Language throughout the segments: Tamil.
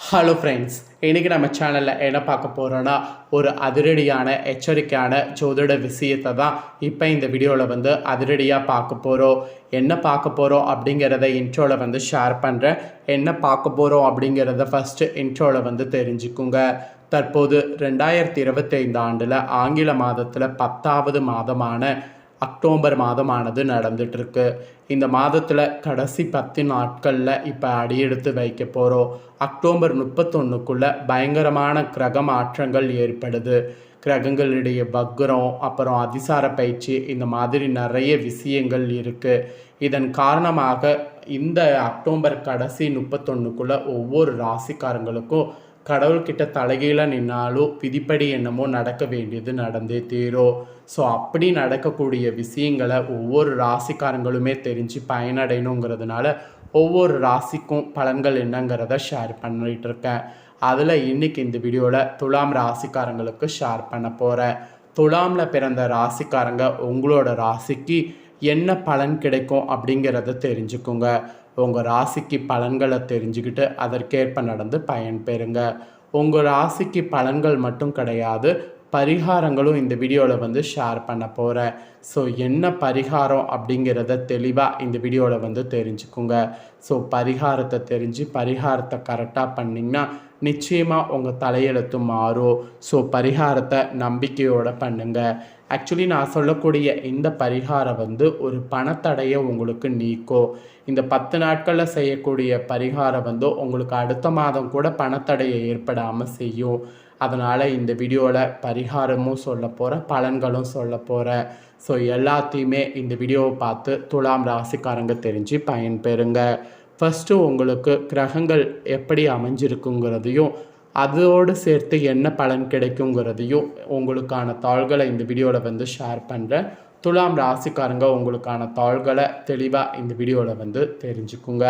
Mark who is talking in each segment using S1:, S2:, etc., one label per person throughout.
S1: ஹலோ ஃப்ரெண்ட்ஸ் இன்றைக்கி நம்ம சேனலில் என்ன பார்க்க போகிறோன்னா ஒரு அதிரடியான எச்சரிக்கையான ஜோதிட விஷயத்தை தான் இப்போ இந்த வீடியோவில் வந்து அதிரடியாக பார்க்க போகிறோம் என்ன பார்க்க போகிறோம் அப்படிங்கிறத இன்ட்ரோவில் வந்து ஷேர் பண்ணுறேன் என்ன பார்க்க போகிறோம் அப்படிங்கிறத ஃபஸ்ட்டு இன்ட்ரோவில் வந்து தெரிஞ்சுக்குங்க. தற்போது ரெண்டாயிரத்தி இருபத்தைந்து ஆண்டில் ஆங்கில மாதத்தில் பத்தாவது மாதமான அக்டோபர் மாதமானது நடந்துகிட்ருக்கு இந்த மாதத்தில் கடைசி பத்து நாட்களில் இப்போ அடியெடுத்து வைக்க போகிறோம் அக்டோபர் முப்பத்தொன்றுக்குள்ளே பயங்கரமான கிரக மாற்றங்கள் ஏற்படுது. கிரகங்களுடைய வக்ரம் அப்புறம் அதிசார பயிற்சி இந்த மாதிரி நிறைய விஷயங்கள் இருக்குது இதன் காரணமாக இந்த அக்டோபர் கடைசி முப்பத்தொன்றுக்குள்ளே ஒவ்வொரு ராசிக்காரங்களுக்கும் கடவுள்கிட்ட தலைகீழ நின்னாலும் விதிப்படி என்னமோ நடக்க வேண்டியது நடந்தே தீரும் ஸோ அப்படி நடக்கக்கூடிய விஷயங்களை ஒவ்வொரு ராசிக்காரங்களுமே தெரிஞ்சு பயனடையணுங்கிறதுனால ஒவ்வொரு ராசிக்கும் பலன்கள் என்னங்கிறத ஷேர் பண்ணிட்டு இருக்கேன் அதில் இன்னைக்கு இந்த வீடியோவில் துலாம் ராசிக்காரங்களுக்கு ஷேர் பண்ண போகிறேன் துலாமில் பிறந்த ராசிக்காரங்க உங்களோட ராசிக்கு என்ன பலன் கிடைக்கும் அப்படிங்கிறத தெரிஞ்சுக்கோங்க. உங்கள் ராசிக்கு பலன்களை தெரிஞ்சுக்கிட்டு அதற்கேற்ப நடந்து பயன்பெறுங்க உங்கள் ராசிக்கு பலன்கள் மட்டும் கிடையாது பரிகாரங்களும் இந்த வீடியோவில் வந்து ஷேர் பண்ண போகிறேன் ஸோ என்ன பரிகாரம் அப்படிங்கிறத தெளிவாக இந்த வீடியோவில் வந்து தெரிஞ்சுக்குங்க. ஸோ பரிகாரத்தை தெரிஞ்சு பரிகாரத்தை கரெக்டாக பண்ணிங்கன்னா நிச்சயமாக உங்கள் தலையெழுத்து மாறும். ஸோ பரிகாரத்தை நம்பிக்கையோடு பண்ணுங்கள் ஆக்சுவலி நான் சொல்லக்கூடிய இந்த பரிகாரம் வந்து ஒரு பணத்தடையை உங்களுக்கு நீக்கும். இந்த பத்து நாட்களில் செய்யக்கூடிய பரிகாரம் வந்து உங்களுக்கு அடுத்த மாதம் கூட பணத்தடையை ஏற்படாமல் செய்யும். அதனால் இந்த வீடியோவில் பரிகாரமும் சொல்ல போகிறேன் பலன்களும் சொல்ல போகிறேன் ஸோ எல்லாத்தையுமே இந்த வீடியோவை பார்த்து துலாம் ராசிக்காரங்க தெரிஞ்சு பயன்பெறுங்க. ஃபஸ்ட்டு உங்களுக்கு கிரகங்கள் எப்படி அமைஞ்சிருக்குங்கிறதையும் அதோடு சேர்த்து என்ன பலன் கிடைக்குங்கிறதையும் உங்களுக்கான தாள்களை இந்த வீடியோவில் வந்து ஷேர் பண்ணுறேன் துலாம் ராசிக்காரங்க உங்களுக்கான தாள்களை தெளிவாக இந்த வீடியோவில் வந்து தெரிஞ்சுக்குங்க.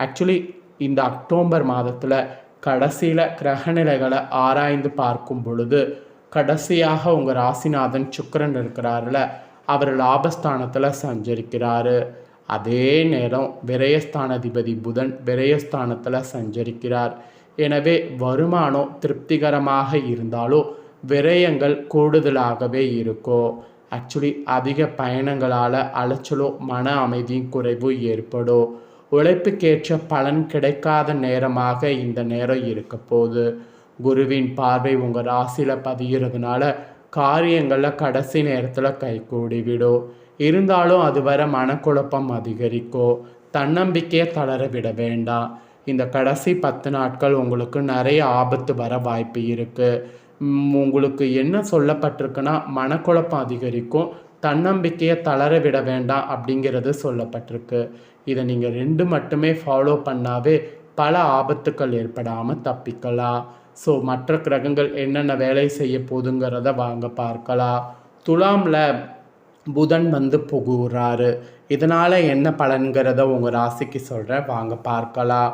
S1: ஆக்சுவலி இந்த அக்டோபர் மாதத்தில் கடைசியில் கிரகநிலைகளை ஆராய்ந்து பார்க்கும் பொழுது கடைசியாக உங்கள் ராசிநாதன் சுக்கரன் இருக்கிறாருல அவர் லாபஸ்தானத்தில் சஞ்சரிக்கிறாரு. அதே நேரம் விரயஸ்தானாதிபதி புதன் விரயஸ்தானத்தில் சஞ்சரிக்கிறார். எனவே வருமானம் திருப்திகரமாக இருந்தாலும் விரயங்கள் கூடுதலாகவே இருக்கும் ஆக்சுவலி அதிக பயணங்களால் அலைச்சலும் மன அமைதியும் குறைவு ஏற்படும் உழைப்புக்கேற்ற பலன் கிடைக்காத நேரமாக இந்த நேரம் இருக்க போகுது குருவின் பார்வை உங்கள் ராசியில் பதிகிறதுனால காரியங்களில் கடைசி நேரத்தில் கைகூடி விடும் இருந்தாலும் அது வர மனக்குழப்பம் அதிகரிக்கும் தன்னம்பிக்கையை தளர விட வேண்டாம் இந்த கடைசி பத்து நாட்கள் உங்களுக்கு நிறைய ஆபத்து வர வாய்ப்பு இருக்குது உங்களுக்கு என்ன சொல்லப்பட்டிருக்குன்னா மனக்குழப்பம் அதிகரிக்கும். தன்னம்பிக்கையை தளர விட வேண்டாம் அப்படிங்கிறது சொல்லப்பட்டிருக்கு. இதை நீங்கள் ரெண்டு மட்டுமே ஃபாலோ பண்ணாவே பல ஆபத்துக்கள் ஏற்படாமல் தப்பிக்கலாம். ஸோ மற்ற கிரகங்கள் என்னென்ன வேலை செய்ய போதுங்கிறத வாங்க பார்க்கலாம். துலாமில் புதன் வந்து புகுறாரு. இதனால் என்ன பலன்கிறத உங்கள் ராசிக்கு சொல்கிறேன் வாங்க பார்க்கலாம்.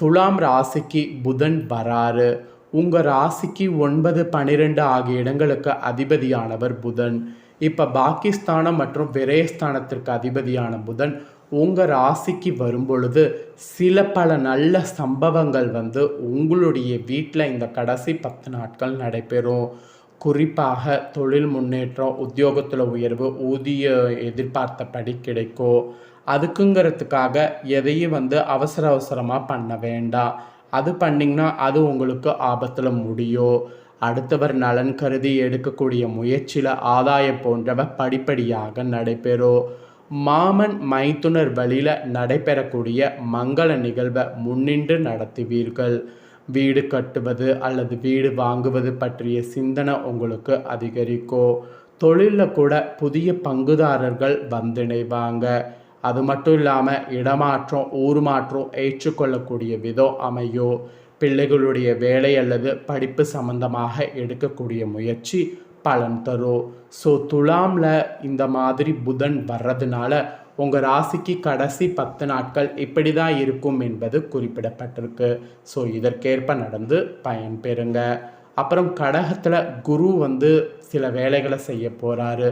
S1: துலாம் ராசிக்கு புதன் வராரு. உங்கள் ராசிக்கு ஒன்பது பன்னிரெண்டு ஆகிய இடங்களுக்கு அதிபதியானவர் புதன். இப்போ பாகிஸ்தானம் மற்றும் விரயஸ்தானத்திற்கு அதிபதியான புதன் உங்கள் ராசிக்கு வரும்பொழுது சில பல நல்ல சம்பவங்கள் வந்து உங்களுடைய வீட்டில் இந்த கடைசி பத்து நாட்கள் நடைபெறும். குறிப்பாக தொழில் முன்னேற்றம் உத்தியோகத்தில் உயர்வு ஊதிய எதிர்பார்த்தபடி கிடைக்கும். அதுக்குங்கிறதுக்காக எதையும் வந்து அவசர அவசரமாக பண்ண வேண்டாம். அது பண்ணிங்கன்னா அது உங்களுக்கு ஆபத்தில் முடியும். அடுத்தவர் நலன் கருதி எடுக்கக்கூடிய முயற்சியில் ஆதாயம் போன்றவை படிப்படியாக நடைபெறும். மாமன் மைத்துனர் வழியில் நடைபெறக்கூடிய மங்கள நிகழ்வை முன்னின்று நடத்துவீர்கள். வீடு கட்டுவது அல்லது வீடு வாங்குவது பற்றிய சிந்தனை உங்களுக்கு அதிகரிக்கும் தொழிலில் கூட புதிய பங்குதாரர்கள் வந்திணைவாங்க. அது மட்டும் இல்லாமல் இடமாற்றம் ஊர் மாற்றம் ஏற்றுக்கொள்ளக்கூடிய விதம் அமையும் பிள்ளைகளுடைய வேலை அல்லது படிப்பு சம்பந்தமாக எடுக்கக்கூடிய முயற்சி பலன் தரும் ஸோ துலாமில் இந்த மாதிரி புதன் வர்றதுனால உங்கள் ராசிக்கு கடைசி பத்து நாட்கள் இப்படி தான் இருக்கும் என்பது குறிப்பிடப்பட்டிருக்கு. ஸோ இதற்கேற்ப நடந்து பயன்பெறுங்க அப்புறம் கடகத்தில் குரு வந்து சில வேலைகளை செய்ய போகிறாரு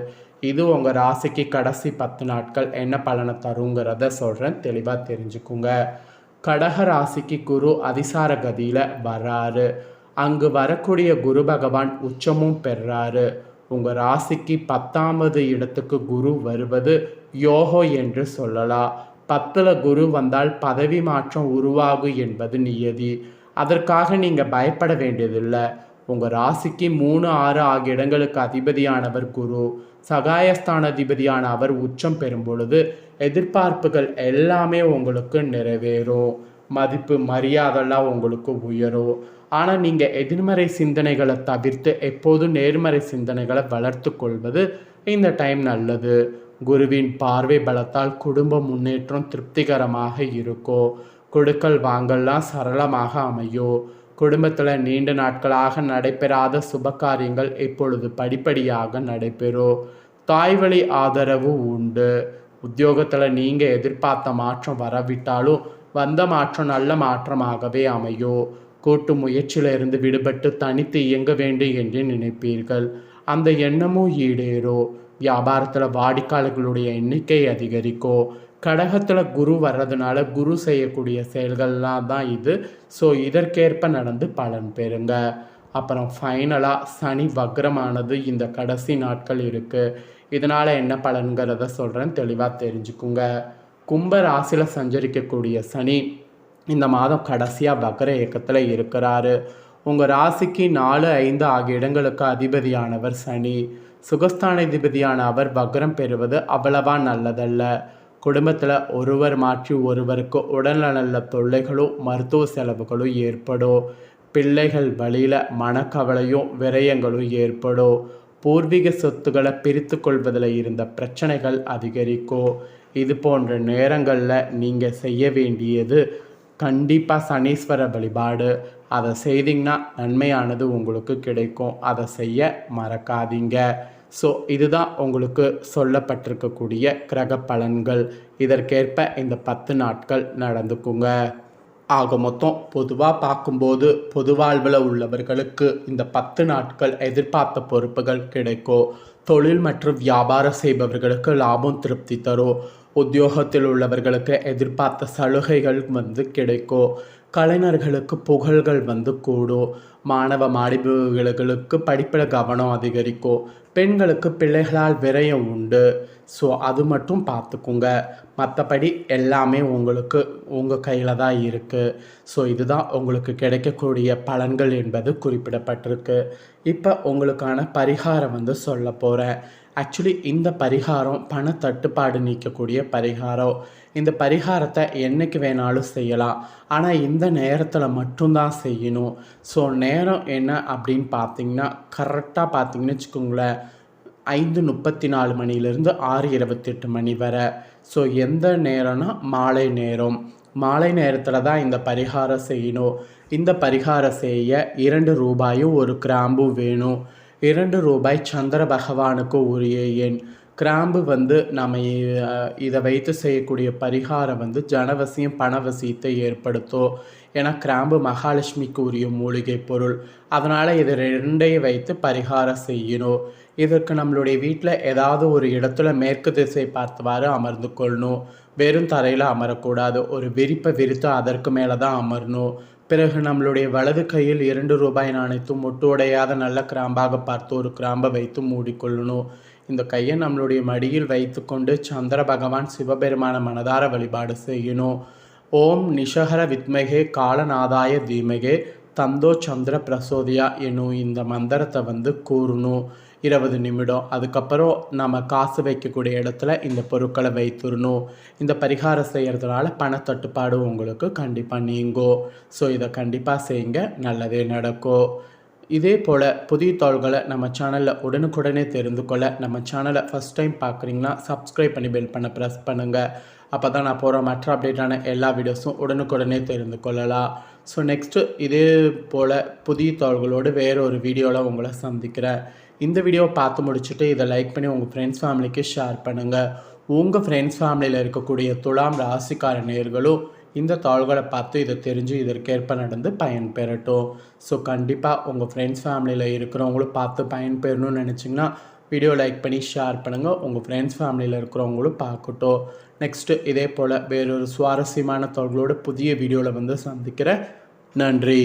S1: இது உங்கள் ராசிக்கு கடைசி பத்து நாட்கள் என்ன பலனை தருங்கிறத சொல்கிறேன் தெளிவாக தெரிஞ்சுக்குங்க. கடக ராசிக்கு குரு அதிசார கதியில் வராரு. அங்கு வரக்கூடிய குரு பகவான் உச்சமும் பெறாரு. உங்கள் ராசிக்கு பத்தாவது இடத்துக்கு குரு வருவது யோகோ என்று சொல்லலாம். பத்தில் குரு வந்தால் பதவி மாற்றம் உருவாகும் என்பது நியதி. அதற்காக நீங்கள் பயப்பட வேண்டியதில்லை. உங்கள் ராசிக்கு மூணு ஆறு ஆகிய இடங்களுக்கு அதிபதியானவர் குரு. சகாயஸ்தான அதிபதியான அவர் உச்சம் பெறும் பொழுது எதிர்பார்ப்புகள் எல்லாமே உங்களுக்கு நிறைவேறும். மதிப்பு மரியாதைலாம் உங்களுக்கு உயரும். ஆனால் நீங்கள் எதிர்மறை சிந்தனைகளை தவிர்த்து எப்போதும் நேர்மறை சிந்தனைகளை வளர்த்து கொள்வது இந்த டைம் நல்லது. குருவின் பார்வை பலத்தால் குடும்ப முன்னேற்றம் திருப்திகரமாக இருக்கோ. கொடுக்கல் வாங்கல்லாம் சரளமாக அமையும் குடும்பத்தில் நீண்ட நாட்களாக நடைபெறாத சுப காரியங்கள் இப்பொழுது படிப்படியாக நடைபெறும் தாய்வழி ஆதரவு உண்டு. உத்தியோகத்தில் நீங்கள் எதிர்பார்த்த மாற்றம் வரவிட்டாலும் வந்த மாற்றம் நல்ல மாற்றமாகவே அமையும் கூட்டு முயற்சியிலிருந்து விடுபட்டு தனித்து இயங்க வேண்டும் என்று நினைப்பீர்கள். அந்த எண்ணமும் ஈடேறும் வியாபாரத்தில் வாடிக்கையாளர்களுடைய எண்ணிக்கை அதிகரிக்கும் கடகத்தில் குரு வர்றதுனால குரு செய்யக்கூடிய செயல்கள்லாம் தான் இது. ஸோ இதற்கேற்ப நடந்து பலன் பெறுங்க. அப்புறம் ஃபைனலாக சனி வக்ரமானது இந்த கடைசி நாட்கள் இருக்குது இதனால் என்ன பலன்கிறத சொல்கிறேன் தெளிவாக தெரிஞ்சுக்குங்க. கும்ப ராசியில் சஞ்சரிக்கக்கூடிய சனி இந்த மாதம் கடைசியாக பக்ர இயக்கத்தில் இருக்கிறாரு. உங்கள் ராசிக்கு நாலு ஐந்து ஆகிய இடங்களுக்கு அதிபதியானவர் சனி. சுகஸ்தானாதிபதியான அவர் வக்ரம் பெறுவது அவ்வளவா நல்லதல்ல. குடும்பத்தில் ஒருவர் மாற்றி ஒருவருக்கு உடல்நல தொல்லைகளும் மருத்துவ செலவுகளும் ஏற்படும். பிள்ளைகள் வழியில் மனக்கவலையும் விரயங்களும் ஏற்படும். பூர்வீக சொத்துக்களை பிரித்து கொள்வதில் இருந்த பிரச்சனைகள் அதிகரிக்கும். இது போன்ற நேரங்களில் நீங்கள் செய்ய வேண்டியது கண்டிப்பாக சனீஸ்வர வழிபாடு. அதை செய்தீங்கன்னா நன்மையானது உங்களுக்கு கிடைக்கும். அதை செய்ய மறக்காதீங்க. ஸோ இதுதான் உங்களுக்கு சொல்லப்பட்டிருக்கக்கூடிய கிரக பலன்கள். இதற்கேற்ப இந்த பத்து நாட்கள் நடந்துக்குங்க. ஆக மொத்தம் பொதுவாக பார்க்கும்போது பொது வாழ்வில் உள்ளவர்களுக்கு இந்த பத்து நாட்கள் எதிர்பார்த்த பொறுப்புகள் கிடைக்கும். தொழில் மற்றும் வியாபாரம் செய்பவர்களுக்கு லாபம் திருப்தி தரும். உத்தியோகத்தில் உள்ளவர்களுக்கு எதிர்பார்த்த சலுகைகள் வந்து கிடைக்கும் கலைஞர்களுக்கு புகழ்கள் வந்து கூடும் மாணவ மாணவிகளுக்கு படிப்பில் கவனம் அதிகரிக்கும் பெண்களுக்கு பிள்ளைகளால் விரயம் உண்டு. ஸோ அது மட்டும் பார்த்துக்குங்க. மற்றபடி எல்லாமே உங்களுக்கு உங்கள் கையில் தான் இருக்குது ஸோ இதுதான் உங்களுக்கு கிடைக்கக்கூடிய பலன்கள் என்பது குறிப்பிடப்பட்டிருக்கு. இப்போ உங்களுக்கான பரிகாரம் வந்து சொல்ல போகிறேன் ஆக்சுவலி இந்த பரிகாரம் பண தட்டுப்பாடு நீக்கக்கூடிய பரிகாரம். இந்த பரிகாரத்தை என்றைக்கு வேணாலும் செய்யலாம். ஆனால் இந்த நேரத்தில் மட்டும்தான் செய்யணும். ஸோ நேரம் என்ன அப்படின்னு பார்த்தீங்கன்னா கரெக்டாக பார்த்தீங்கன்னு வச்சுக்கோங்களேன். ஐந்து முப்பத்தி நாலு மணிலேருந்து ஆறு இருபத்தெட்டு மணி வரை. ஸோ எந்த நேரம்னா மாலை நேரம். மாலை நேரத்தில் தான் இந்த பரிகாரம் செய்யணும். இந்த பரிகாரம் செய்ய இரண்டு ரூபாயும் ஒரு கிராம்பும் வேணும். இரண்டு ரூபாய் சந்திர பகவானுக்கு உரிய எண். கிராம்பு வந்து நம்ம இதை வைத்து செய்யக்கூடிய பரிகாரம் வந்து ஜனவசியம் பணவசியத்தை ஏற்படுத்தும். ஏன்னா கிராம்பு மகாலட்சுமிக்கு உரிய மூலிகை பொருள். அதனால் இது ரெண்டையும் வைத்து பரிகாரம் செய்யணும். இதற்கு நம்மளுடைய வீட்டில் ஏதாவது ஒரு இடத்துல மேற்கு திசை பார்த்தவாறு அமர்ந்து கொள்ளணும். வெறும் தரையில் அமரக்கூடாது. ஒரு விரிப்பை விரித்து அதற்கு மேலே தான் அமரணும். பிறகு நம்மளுடைய வலது கையில் இரண்டு ரூபாய் நாணயத்தும் ஒட்டு உடையாத நல்ல கிராம்பாக பார்த்து ஒரு கிராம்பை வைத்து மூடிக்கொள்ளணும் இந்த கையை நம்மளுடைய மடியில் வைத்துக்கொண்டு சந்திர பகவான் சிவபெருமான மனதார வழிபாடு செய்யணும் ஓம் நிஷகர வித்மகே காலநாதாய தீமகே தந்தோ சந்திர பிரசோதியா என்னும் இந்த மந்திரத்தை வந்து கூறணும் இருபது நிமிடம். அதுக்கப்புறம் நம்ம காசு வைக்கக்கூடிய இடத்துல இந்த பொருட்களை வைத்துடணும். இந்த பரிகாரம் செய்கிறதுனால பணத்தட்டுப்பாடு உங்களுக்கு கண்டிப்பாக நீங்கும். ஸோ இதை கண்டிப்பாக செய்யுங்க. நல்லதே நடக்கும். இதே போல் புதிய தாள்களை நம்ம சேனலில் உடனுக்குடனே தெரிந்து கொள்ள நம்ம சேனலை ஃபஸ்ட் டைம் பார்க்குறீங்கன்னா சப்ஸ்கிரைப் பண்ணி பெல் பண்ண ப்ரெஸ் பண்ணுங்கள் அப்போ தான் நான் போகிற மற்ற அப்டேட்டான எல்லா வீடியோஸும் உடனுக்குடனே தெரிந்து கொள்ளலாம். ஸோ நெக்ஸ்ட்டு இதே போல் புதிய தாள்களோடு வேறு ஒரு வீடியோவில் உங்களை சந்திக்கிறேன். இந்த வீடியோவை பார்த்து முடிச்சுட்டு இதை லைக் பண்ணி உங்கள் ஃப்ரெண்ட்ஸ் ஃபேமிலிக்கு ஷேர் பண்ணுங்கள் உங்கள் ஃப்ரெண்ட்ஸ் ஃபேமிலியில் இருக்கக்கூடிய துலாம் ராசிக்கார நேர்களும் இந்த தாள்களை பார்த்து இதை தெரிஞ்சு இதற்கேற்ப நடந்து பயன் பெறட்டும் ஸோ கண்டிப்பாக உங்கள் ஃப்ரெண்ட்ஸ் ஃபேமிலியில் இருக்கிறவங்களும் பார்த்து பயன் பெறணும்னு நினச்சிங்கன்னா வீடியோ லைக் பண்ணி ஷேர் பண்ணுங்கள் உங்கள் ஃப்ரெண்ட்ஸ் ஃபேமிலியில் இருக்கிறவங்களும் பார்க்கட்டும். நெக்ஸ்ட்டு இதே போல் வேறொரு சுவாரஸ்யமான தகவலோட புதிய வீடியோவில் வந்து சந்திக்கிறேன். நன்றி.